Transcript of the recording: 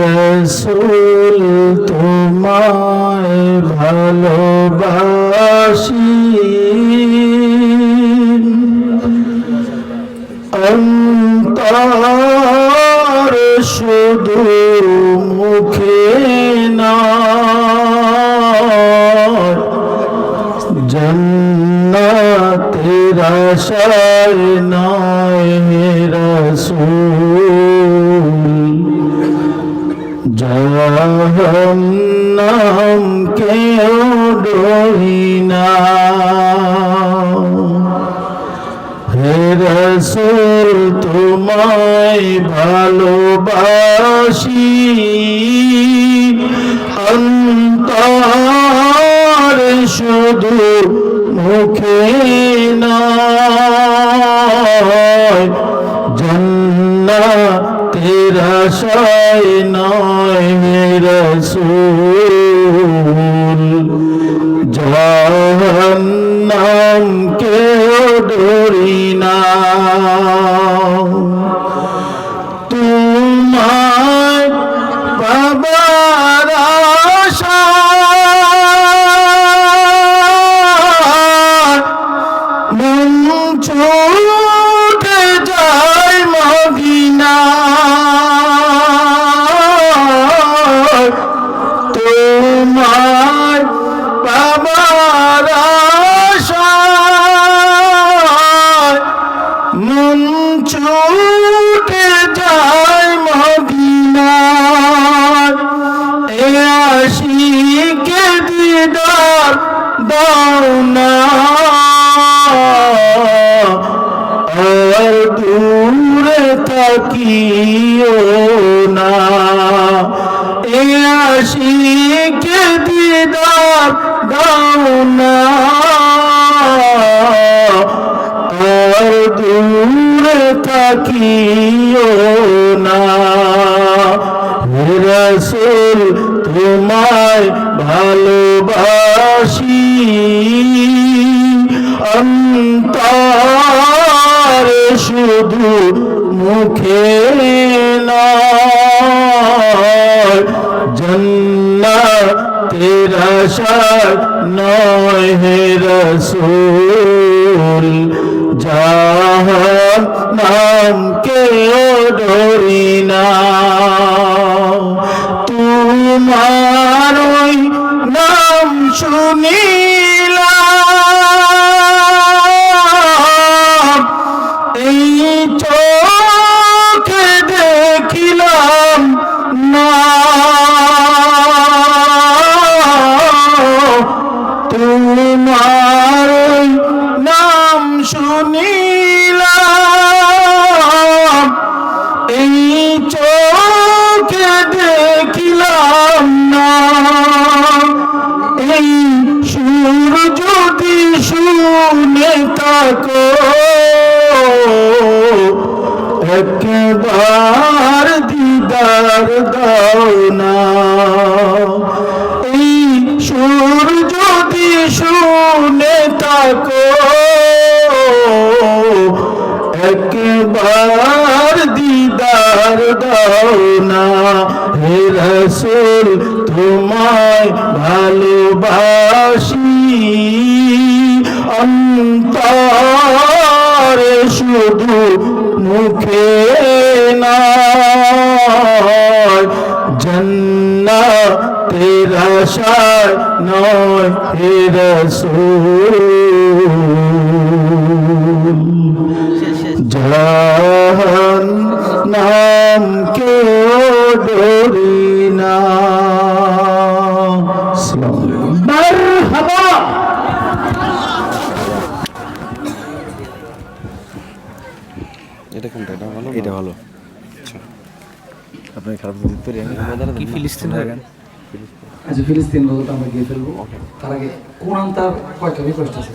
রসুল তোমায় ভালোবাসি। অন্তর শুধু মুখে না। আশায় নয় রসুল। জহন্নাম কেউ ডরি না। হে রসুল তোমায় ভালোবাসি। অন্তর শুধু মুখে নয় জন্নাতের আশায় নয় হে রসুল। জহন্নাম কেউ না। আর দূরে থাকিও না। এ আশিকে দিদার দাও না। আর দূরে থাকিও না। রসুল, তোমায় ভালোবাসি। শুধু মুখে জন্না জন্নাতের আশায় নয় হে রসুল নাম কেউ ডরি না। একবার দিদার দাও না। এই সুর যদি শুনে থাকো। একবার দিদার দাও না। হে জন্নাতের নয় হে রসুল জাহান নাম কেউ ডরি না। এটা কোনটা? এটা ভালো? এটা ভালো। আপনি খারাপ দিতে পারি? কি ফিলিস্তিন হয়ে গেল? আচ্ছা ফিলিস্তিন বলতে আমরা গিয়ে ফেলব। তার আগে কোরআন তার কয়টা? রিকোয়েস্ট আছে